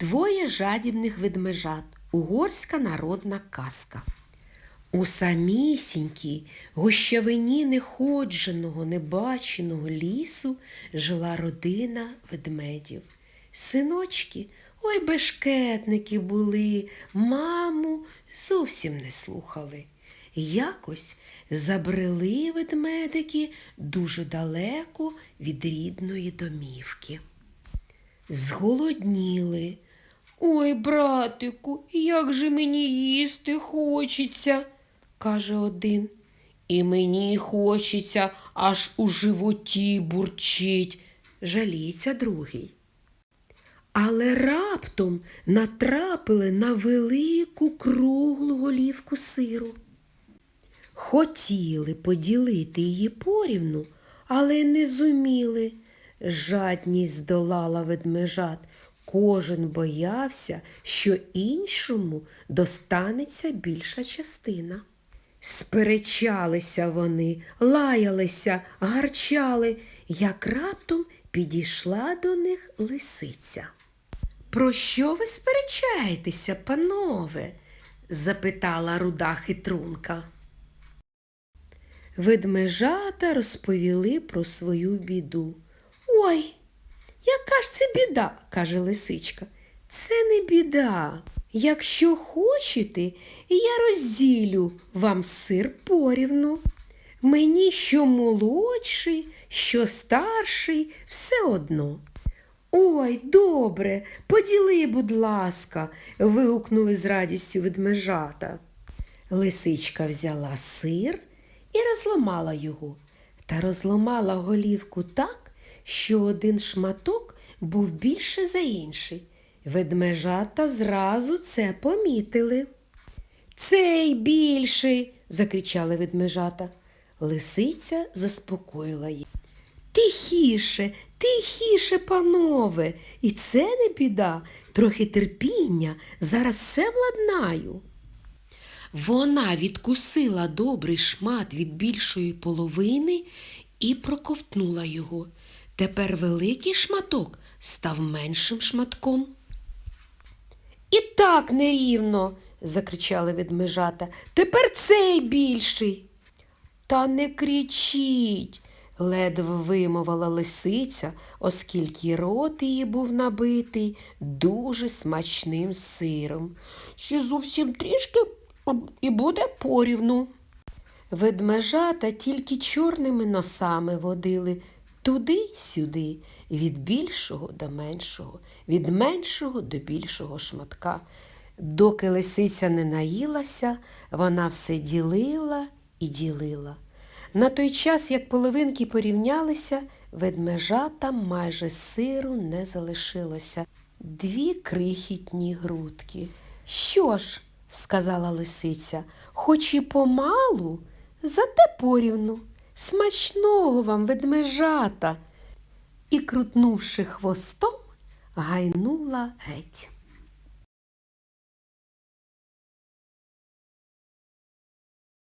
Двоє жадібних ведмежат. Угорська народна казка. У самісінькій гущавині неходженого, небаченого лісу жила родина ведмедів. Синочки, ой бешкетники були, маму зовсім не слухали. Якось забрели ведмедики дуже далеко від рідної домівки. Зголодніли. Ой, братику, як же мені їсти хочеться, каже один. І мені хочеться, аж у животі бурчить, жаліється другий. Але раптом натрапили на велику круглу голівку сиру. Хотіли поділити її порівну, але не зуміли. Жадність здолала ведмежат. Кожен боявся, що іншому достанеться більша частина. Сперечалися вони, лаялися, гарчали, як раптом підійшла до них лисиця. Про що ви сперечаєтеся, панове? запитала руда хитрунка. Ведмежата розповіли про свою біду. Ой, яка ж це біда, каже лисичка. Це не біда. Якщо хочете, я розділю вам сир порівну. Мені що молодший, що старший, все одно. Ой, добре, поділи, будь ласка, вигукнули з радістю ведмежата. Лисичка взяла сир і розламала його, та розламала голівку так, що один шматок був більше за інший. Ведмежата зразу це помітили. Цей більший, закричали ведмежата. Лисиця заспокоїла їх. Тихіше, тихіше, панове, і це не біда, трохи терпіння, зараз все владнаю. Вона відкусила добрий шмат від більшої половини і проковтнула його. Тепер великий шматок став меншим шматком. І так нерівно, закричали ведмежата. Тепер цей більший. Та не кричіть, ледве вимовила лисиця, оскільки рот її був набитий дуже смачним сиром. Ще зовсім трішки і буде порівну. Ведмежата тільки чорними носами водили туди-сюди, від більшого до меншого, від меншого до більшого шматка. Доки лисиця не наїлася, вона все ділила і ділила. На той час, як половинки порівнялися, ведмежата майже сиру не залишилося. Дві крихітні грудки. Що ж, сказала лисиця, хоч і помалу, зате порівну. Смачного вам, ведмежата. І, крутнувши хвостом, гайнула геть.